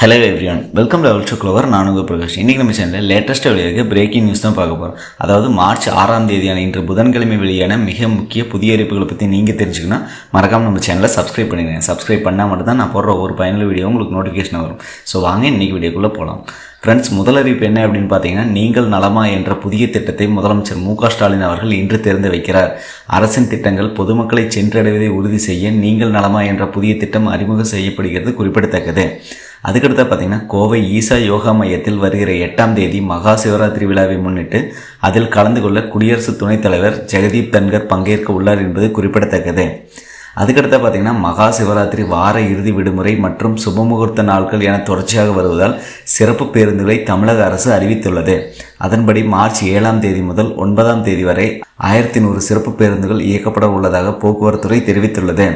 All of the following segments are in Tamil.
Hello everyone welcome level to Clover நான் உங்கள் பிரகாஷ். இன்றைக்கி நம்ம சேனலில் லேட்டஸ்ட்டாக வெளியாக பிரேக்கிங் நியூஸ் தான் பார்க்க போகிறோம் அதாவது மார்ச் ஆறாம் தேதியான இன்று புதன்கிழமை வெளியான மிக முக்கிய புதிய அறிவிப்புகளை பற்றி நீங்கள் தெரிஞ்சுக்கணும் மறக்காமல் நம்ம சேனலை சப்ஸ்கிரைப் பண்ணிடுங்க சப்ஸ்கிரைப் பண்ணால் மட்டும் தான் நான் போடுற ஒரு பயனுள்ள வீடியோ உங்களுக்கு நோட்டிஃபிகேஷன் வரும். ஸோ வாங்க இன்றைக்கி வீடியோக்குள்ளே போகலாம் ஃப்ரெண்ட்ஸ் முதல் அறிவிப்பு என்ன அப்படின்னு பார்த்தீங்கன்னா நீங்கள் நலமா என்ற புதிய திட்டத்தை முதலமைச்சர் மு ஸ்டாலின் அவர்கள் இன்று திறந்து வைக்கிறார். அரசின் திட்டங்கள் பொதுமக்களை சென்றடைவதை உறுதி செய்ய நீங்கள் நலமா என்ற புதிய திட்டம் அறிமுகம் செய்யப்படுகிறது குறிப்பிடத்தக்கது. அதுக்கடுத்து பார்த்தீங்கன்னா கோவை ஈசா யோகா மையத்தில் வருகிற எட்டாம் தேதி மகா சிவராத்திரி விழாவை முன்னிட்டு அதில் கலந்து கொள்ள குடியரசு துணைத் தலைவர் ஜெகதீப் தன்கர் பங்கேற்க உள்ளார் என்பது குறிப்பிடத்தக்கது. அதுக்கடுத்து பார்த்தீங்கன்னா மகா சிவராத்திரி வார இறுதி விடுமுறை மற்றும் சுபமுகூர்த்த நாட்கள் என தொடர்ச்சியாக வருவதால் சிறப்பு பேருந்துகளை தமிழக அரசு அறிவித்துள்ளது. அதன்படி மார்ச் ஏழாம் தேதி முதல் ஒன்பதாம் தேதி வரை ஆயிரத்தி நூறு சிறப்பு பேருந்துகள் இயக்கப்பட உள்ளதாக போக்குவரத்துறை தெரிவித்துள்ளது.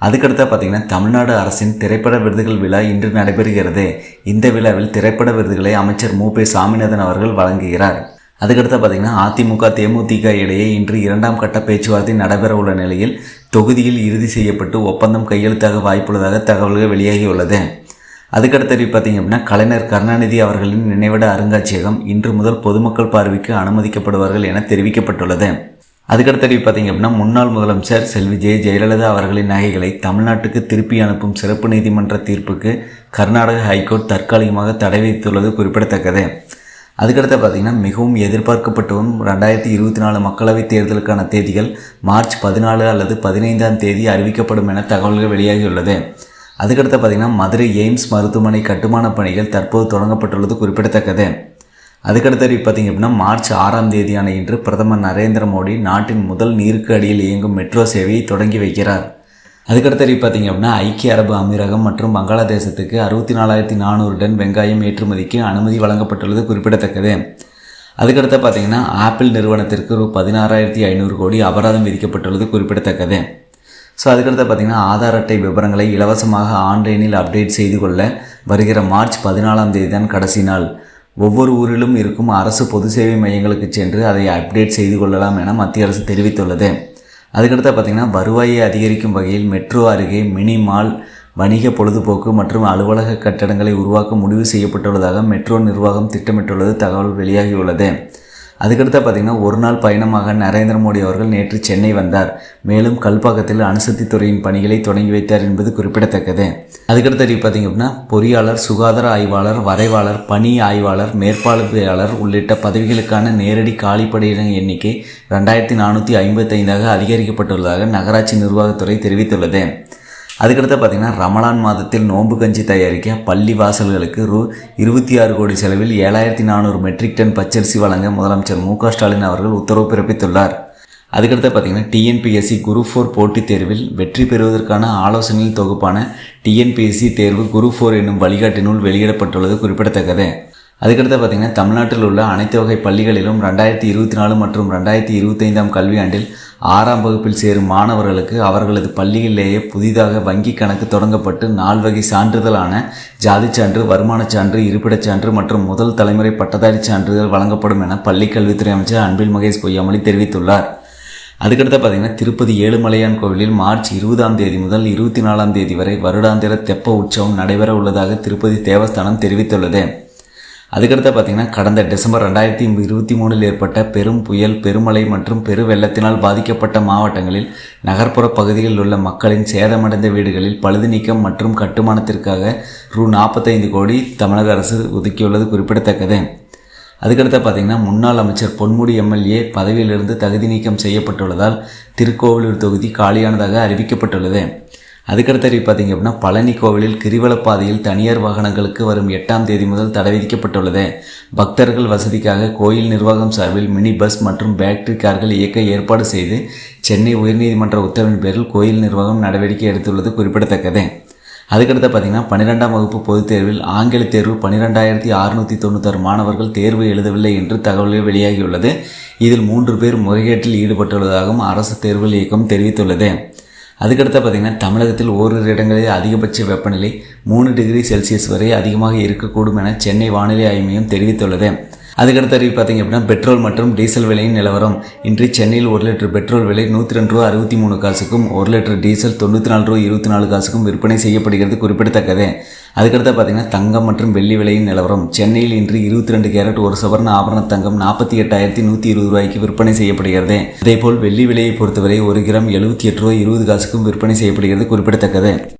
அதுக்கடுத்து பார்த்தீங்கன்னா தமிழ்நாடு அரசின் திரைப்பட விருதுகள் விழா இன்று நடைபெறுகிறது. இந்த விழாவில் திரைப்பட விருதுகளை அமைச்சர் மு. பே. சாமிநாதன் அவர்கள் வழங்குகிறார். அதுக்கடுத்து பார்த்தீங்கன்னா அதிமுக தேமுதிக இடையே இன்று இரண்டாம் கட்ட பேச்சுவார்த்தை நடைபெற உள்ள நிலையில் தொகுதியில் இறுதி செய்யப்பட்டு ஒப்பந்தம் கையெழுத்தாக வாய்ப்புள்ளதாக தகவல்கள் வெளியாகியுள்ளது. அதுக்கடுத்து பார்த்தீங்க அப்படின்னா கலைஞர் கருணாநிதி அவர்களின் நினைவிட அருங்காட்சியகம் இன்று முதல் பொதுமக்கள் பார்வைக்கு அனுமதிக்கப்படுவார்கள் என தெரிவிக்கப்பட்டுள்ளது. அதுக்கடுத்தடி பார்த்தீங்க அப்படின்னா முன்னாள் முதலமைச்சர் செல்வி ஜெய ஜெயலலிதா அவர்களின் நகைகளை தமிழ்நாட்டுக்கு திருப்பி அனுப்பும் சிறப்பு நீதிமன்ற தீர்ப்புக்கு கர்நாடக ஹைகோர்ட் தற்காலிகமாக தடை விதித்துள்ளது குறிப்பிடத்தக்கது. அதுக்கடுத்து பார்த்தீங்கன்னா மிகவும் எதிர்பார்க்கப்பட்டவும் ரெண்டாயிரத்தி இருபத்தி நாலு மக்களவைத் தேர்தலுக்கான தேதிகள் மார்ச் பதினாலு அல்லது பதினைந்தாம் தேதி அறிவிக்கப்படும் என தகவல்கள் வெளியாகியுள்ளது. அதுக்கடுத்து பார்த்தீங்கன்னா மதுரை எய்ம்ஸ் மருத்துவமனை கட்டுமான பணிகள் தற்போது தொடங்கப்பட்டுள்ளது குறிப்பிடத்தக்கது. அதுக்கடுத்து பார்த்தீங்க அப்படின்னா மார்ச் ஆறாம் தேதியான இன்று பிரதமர் நரேந்திர மோடி நாட்டின் முதல் நீருக்கு அடியில் இயங்கும் மெட்ரோ சேவையை தொடங்கி வைக்கிறார். அதுக்கடுத்து பார்த்தீங்க அப்படின்னா ஐக்கிய அரபு அமீரகம் மற்றும் வங்காளதேசத்துக்கு அறுபத்தி நாலாயிரத்தி நானூறு டன் வெங்காயம் ஏற்றுமதிக்கு அனுமதி வழங்கப்பட்டுள்ளது குறிப்பிடத்தக்கது. அதுக்கடுத்து பார்த்தீங்கன்னா ஆப்பிள் நிறுவனத்திற்கு ரூ. பதினாறாயிரத்தி ஐநூறு கோடி அபராதம் விதிக்கப்பட்டுள்ளது குறிப்பிடத்தக்கது. ஸோ அதுக்கடுத்து பார்த்தீங்கன்னா ஆதார் அட்டை விவரங்களை இலவசமாக ஆன்லைனில் அப்டேட் செய்து கொள்ள வருகிற மார்ச் பதினாலாம் தேதி தான் கடைசி நாள். ஒவ்வொரு ஊரிலும் இருக்கும் அரசு பொது சேவை மையங்களுக்கு சென்று அதை அப்டேட் செய்து கொள்ளலாம் என மத்திய அரசு தெரிவித்துள்ளது. அதுக்கடுத்து பார்த்திங்கன்னா வருவாயை அதிகரிக்கும் வகையில் மெட்ரோ அருகே மினி மால் வணிக பொழுதுபோக்கு மற்றும் அலுவலக கட்டடங்களை உருவாக்க முடிவு செய்யப்பட்டுள்ளதாக மெட்ரோ நிர்வாகம் திட்டமிட்டுள்ளது. தகவல் வெளியாகியுள்ளது. அதுக்கடுத்து பார்த்திங்கன்னா ஒரு நாள் பயணமாக நரேந்திர மோடி அவர்கள் நேற்று சென்னை வந்தார். மேலும் கல்பாக்கத்தில் அணுசக்தி துறையின் பணிகளை தொடங்கி வைத்தார் என்பது குறிப்பிடத்தக்கது. அதுக்கடுத்து பார்த்திங்க அப்படின்னா பொறியாளர் சுகாதார ஆய்வாளர் வரைவாளர் பணி ஆய்வாளர் மேற்பார்வையாளர் உள்ளிட்ட பதவிகளுக்கான நேரடி காலிப்படையின எண்ணிக்கை ரெண்டாயிரத்தி நானூற்றி ஐம்பத்தைந்தாக அதிகரிக்கப்பட்டுள்ளதாக நகராட்சி நிர்வாகத்துறை தெரிவித்துள்ளது. அதுக்கடுத்து பார்த்திங்கன்னா ரமலான் மாதத்தில் நோன்பு கஞ்சி தயாரிக்க பள்ளி வாசல்களுக்கு ரூ. இருபத்தி ஆறு கோடி செலவில் ஏழாயிரத்தி நானூறு மெட்ரிக் டன் பச்சரிசி வழங்க முதலமைச்சர் மு. ஸ்டாலின் அவர்கள் உத்தரவு பிறப்பித்துள்ளார். அதுக்கடுத்து பார்த்திங்கன்னா டிஎன்பிஎஸ்சி குரு ஃபோர் போட்டித் தேர்வில் வெற்றி பெறுவதற்கான ஆலோசனையில் தொகுப்பான டிஎன்பிஎஸ்சி தேர்வு குரு ஃபோர் என்னும் வழிகாட்டி நூல் வெளியிடப்பட்டுள்ளது குறிப்பிடத்தக்கது. அதுக்கடுத்து பார்த்திங்கன்னா தமிழ்நாட்டில் உள்ள அனைத்து வகை பள்ளிகளிலும் ரெண்டாயிரத்தி இருபத்தி நாலு மற்றும் ரெண்டாயிரத்தி இருபத்தைந்தாம் கல்வியாண்டில் ஆறாம் வகுப்பில் சேரும் மாணவர்களுக்கு அவர்களது பள்ளியிலேயே புதிதாக வங்கி கணக்கு தொடங்கப்பட்டு நால் வகை சான்றிதழான ஜாதி சான்று வருமானச் சான்று இருப்பிடச் சான்று மற்றும் முதல் தலைமுறை பட்டதாரி சான்றிதழ் வழங்கப்படும் என பள்ளிக்கல்வித்துறை அமைச்சர் அன்பில் மகேஷ் பொய்யாமொழி தெரிவித்துள்ளார். அதுக்கடுத்து பார்த்தீங்கன்னா திருப்பதி ஏழுமலையான் கோவிலில் மார்ச் இருபதாம் தேதி முதல் இருபத்தி நாலாம் தேதி வரை வருடாந்திர தெப்ப உற்சவம் நடைபெற உள்ளதாக திருப்பதி தேவஸ்தானம் தெரிவித்துள்ளது. அதுக்கடுத்து பார்த்தீங்கன்னா கடந்த டிசம்பர் ரெண்டாயிரத்தி இருபத்தி மூணில் ஏற்பட்ட பெரும் புயல் பெருமழை மற்றும் பெரு வெள்ளத்தினால் பாதிக்கப்பட்ட மாவட்டங்களில் நகர்ப்புற பகுதிகளில் உள்ள மக்களின் சேதமடைந்த வீடுகளில் பழுது நீக்கம் மற்றும் கட்டுமானத்திற்காக ரூ. நாற்பத்தைந்து கோடி தமிழக அரசு ஒதுக்கியுள்ளது குறிப்பிடத்தக்கது. அதுக்கடுத்து பார்த்தீங்கன்னா முன்னாள் அமைச்சர் பொன்முடி எம்எல்ஏ பதவியிலிருந்து தகுதி நீக்கம் செய்யப்பட்டுள்ளதால் திருக்கோவிலூர் தொகுதி காலியானதாக அறிவிக்கப்பட்டுள்ளது. அதுக்கடுத்து பார்த்தீங்க அப்படின்னா பழனி கோவிலில் கிரிவலப்பாதையில் தனியார் வாகனங்களுக்கு வரும் எட்டாம் தேதி முதல் தடை விதிக்கப்பட்டுள்ளது. பக்தர்கள் வசதிக்காக கோயில் நிர்வாகம் சார்பில் மினி பஸ் மற்றும் பேட்டரி கார்கள் இயக்க ஏற்பாடு செய்து சென்னை உயர்நீதிமன்ற உத்தரவின் பேரில் கோயில் நிர்வாகம் நடவடிக்கை எடுத்துள்ளது குறிப்பிடத்தக்கது. அதுக்கடுத்து பார்த்தீங்கன்னா பன்னிரெண்டாம் வகுப்பு பொதுத் தேர்வில் ஆங்கில தேர்வு பன்னிரெண்டாயிரத்தி அறுநூற்றி தொண்ணூத்தாறு மாணவர்கள் தேர்வு எழுதவில்லை என்று தகவல்கள் வெளியாகியுள்ளது. இதில் மூன்று பேர் முறைகேட்டில் ஈடுபட்டுள்ளதாகவும் அரசு தேர்வுகள் இயக்கம் தெரிவித்துள்ளது. அதுக்கடுத்து பார்த்திங்கன்னா தமிழகத்தில் ஓரிரு இடங்களில் அதிகபட்ச வெப்பநிலை மூணு டிகிரி செல்சியஸ் வரை அதிகமாக இருக்கக்கூடும் என சென்னை வானிலை ஆய்வு மையம் தெரிவித்துள்ளது. அதுக்கடுத்த அறிவு பார்த்தீங்க அப்படின்னா பெட்ரோல் மற்றும் டீசல் விலையின் நிலவரம். இன்று சென்னையில் ஒரு லிட்டர் பெட்ரோல் விலை நூற்றி ரெண்டு ரூபா அறுபத்தி மூணு காசுக்கும் ஒரு லிட்டர் டீசல் தொண்ணூற்றி நாலு ரூபா இருபத்தி நாலு காசுக்கும் விற்பனை செய்யப்படுகிறது குறிப்பிடத்தக்கது. அதுக்கடுத்து பார்த்தீங்கன்னா தங்கம் மற்றும் வெள்ளி விலையின் நிலவரம். சென்னையில் இன்று இருபத்தி ரெண்டு கேரட் ஒரு சவர்ண ஆபரண தங்கம் நாற்பத்தி எட்டாயிரத்தி நூற்றி இருபது ரூபாய்க்கு விற்பனை செய்யப்படுகிறது. அதேபோல் வெள்ளி விலையை பொறுத்தவரை ஒரு கிராம் எழுபத்தி எட்டு ரூபாய் இருபது காசுக்கும் விற்பனை செய்யப்படுகிறது குறிப்பிடத்தக்கது.